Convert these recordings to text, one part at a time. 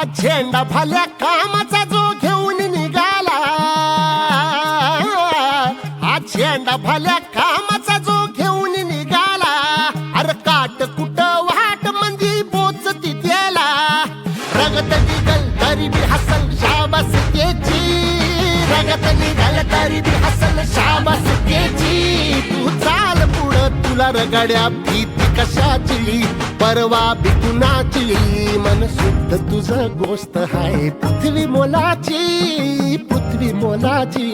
हा झेंडा फाल्या कामाचा जो घेऊन निघाला. हा झेंडा फाल्या काम रगत निघल तरी बी हसल शाबास त्याची तू चाल पुढं तुला रगड्या भीती कशाची? परवा बी कुणाची? मन शुद्ध तुझं गोष्ट हाय पृथ्वी मोलाची पृथ्वी मोलाची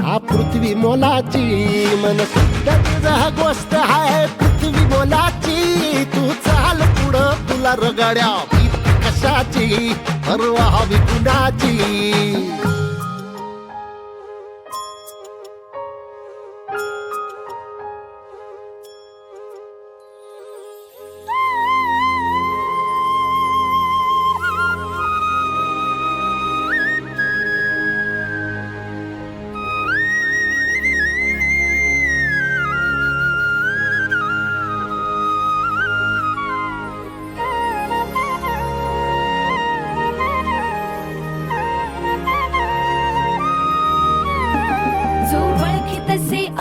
हा पृथ्वी मोलाची. मन शुद्ध तुझं गोष्ट हाय पृथ्वी मोलाची तू चाल पुढं तुला रगड्या भीती कशाची? परवा बी कुणाची?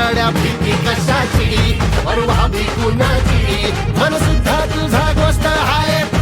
तुला रगड्या भीती कशाची? परवा भी कुणाची मन सुद्धा तुझा गोष्ट हाय